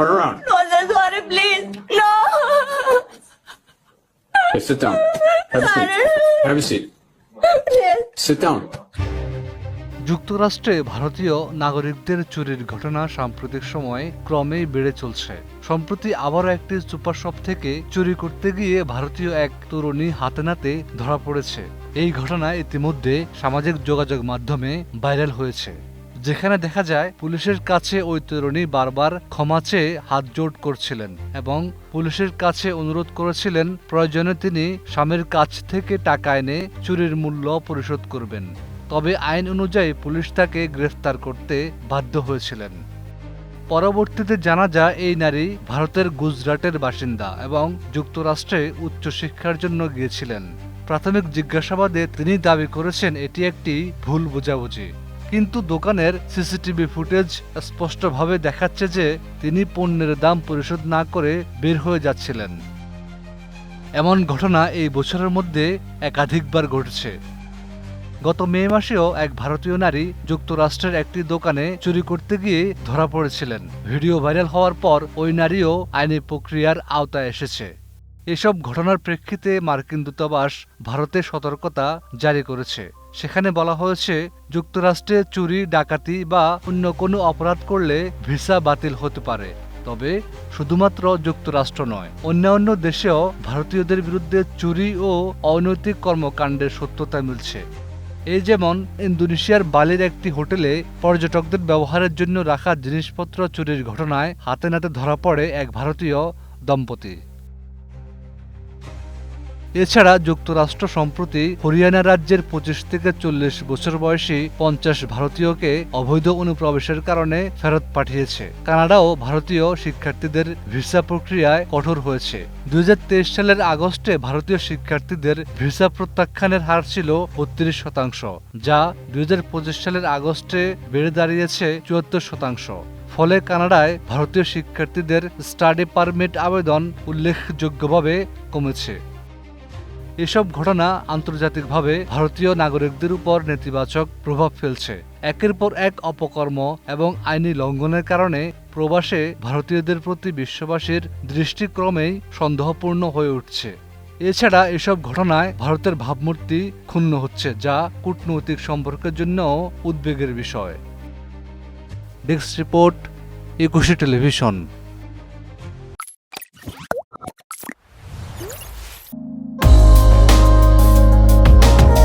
Turn around. No, sorry, please. No. Okay, sit down. Have a seat. Have a seat. Yes. Sit down. যুক্তরাষ্ট্রে ভারতীয় নাগরিকদের চুরির ঘটনা সাম্প্রতিক সময়ে ক্রমেই বেড়ে চলছে সম্প্রতি আবারও একটি সুপার শপ থেকে চুরি করতে গিয়ে ভারতীয় এক তরুণী হাতে নাতে ধরা পড়েছে এই ঘটনা ইতিমধ্যে সামাজিক যোগাযোগ মাধ্যমে ভাইরাল হয়েছে যেখানে দেখা যায় পুলিশের কাছে ওই তরুণী বারবার ক্ষমা চেয়ে হাত জোট করছিলেন এবং পুলিশের কাছে অনুরোধ করেছিলেন প্রয়োজনে তিনি স্বামীর কাছ থেকে টাকা এনে চুরির মূল্য পরিশোধ করবেন। তবে আইন অনুযায়ী পুলিশ তাকে গ্রেফতার করতে বাধ্য হয়েছিলেন। পরবর্তীতে জানা যায় এই নারী ভারতের গুজরাটের বাসিন্দা এবং যুক্তরাষ্ট্রে উচ্চশিক্ষার জন্য গিয়েছিলেন। প্রাথমিক জিজ্ঞাসাবাদে তিনি দাবি করেছেন, এটি একটি ভুল বোঝাবুঝি। কিন্তু দোকানের সিসিটিভি ফুটেজ স্পষ্টভাবে দেখাচ্ছে যে তিনি পণ্যের দাম পরিশোধ না করে বের হয়ে যাচ্ছিলেন। এমন ঘটনা এই বছরের মধ্যে একাধিকবার ঘটেছে। গত মে মাসেও এক ভারতীয় নারী যুক্তরাষ্ট্রের একটি দোকানে চুরি করতে গিয়ে ধরা পড়েছিলেন। ভিডিও ভাইরাল হওয়ার পর ওই নারীও আইনি প্রক্রিয়ার আওতায় এসেছে। এসব ঘটনার প্রেক্ষিতে মার্কিন দূতাবাস ভারতে সতর্কতা জারি করেছে। সেখানে বলা হয়েছে, যুক্তরাষ্ট্রে চুরি, ডাকাতি বা অন্য কোনো অপরাধ করলে ভিসা বাতিল হতে পারে। তবে শুধুমাত্র যুক্তরাষ্ট্র নয়, অন্যান্য দেশেও ভারতীয়দের বিরুদ্ধে চুরি ও অনৈতিক কর্মকাণ্ডের সত্যতা মিলছে। এই যেমন, ইন্দোনেশিয়ার বালির একটি হোটেলে পর্যটকদের ব্যবহারের জন্য রাখা জিনিসপত্র চুরির ঘটনায় হাতে নাতে ধরা পড়ে এক ভারতীয় দম্পতি। এছাড়া যুক্তরাষ্ট্র সম্প্রতি হরিয়ানা রাজ্যের পঁচিশ থেকে চল্লিশ বছর বয়সী পঞ্চাশ ভারতীয়কে অবৈধ অনুপ্রবেশের কারণে ফেরত পাঠিয়েছে। কানাডাও ভারতীয় শিক্ষার্থীদের ভিসা প্রক্রিয়ায় কঠোর হয়েছে। দুই হাজার তেইশ সালের আগস্টে ভারতীয় শিক্ষার্থীদের ভিসা প্রত্যাখ্যানের হার ছিল বত্রিশ শতাংশ, যা দুই হাজার পঁচিশ সালের আগস্টে বেড়ে দাঁড়িয়েছে চুয়াত্তর শতাংশ। ফলে কানাডায় ভারতীয় শিক্ষার্থীদের স্টাডি পারমিট আবেদন উল্লেখযোগ্যভাবে কমেছে। এসব ঘটনা আন্তর্জাতিকভাবে ভারতীয় নাগরিকদের উপর নেতিবাচক প্রভাব ফেলছে। একের পর এক অপকর্ম এবং আইনি লঙ্ঘনের কারণে প্রবাসে ভারতীয়দের প্রতি বিশ্ববাসীর দৃষ্টিক্রমেই সন্দেহপূর্ণ হয়ে উঠছে। এছাড়া এসব ঘটনায় ভারতের ভাবমূর্তি ক্ষুণ্ণ হচ্ছে, যা কূটনৈতিক সম্পর্কের জন্যও উদ্বেগের বিষয়। Desk report, Ekushey television.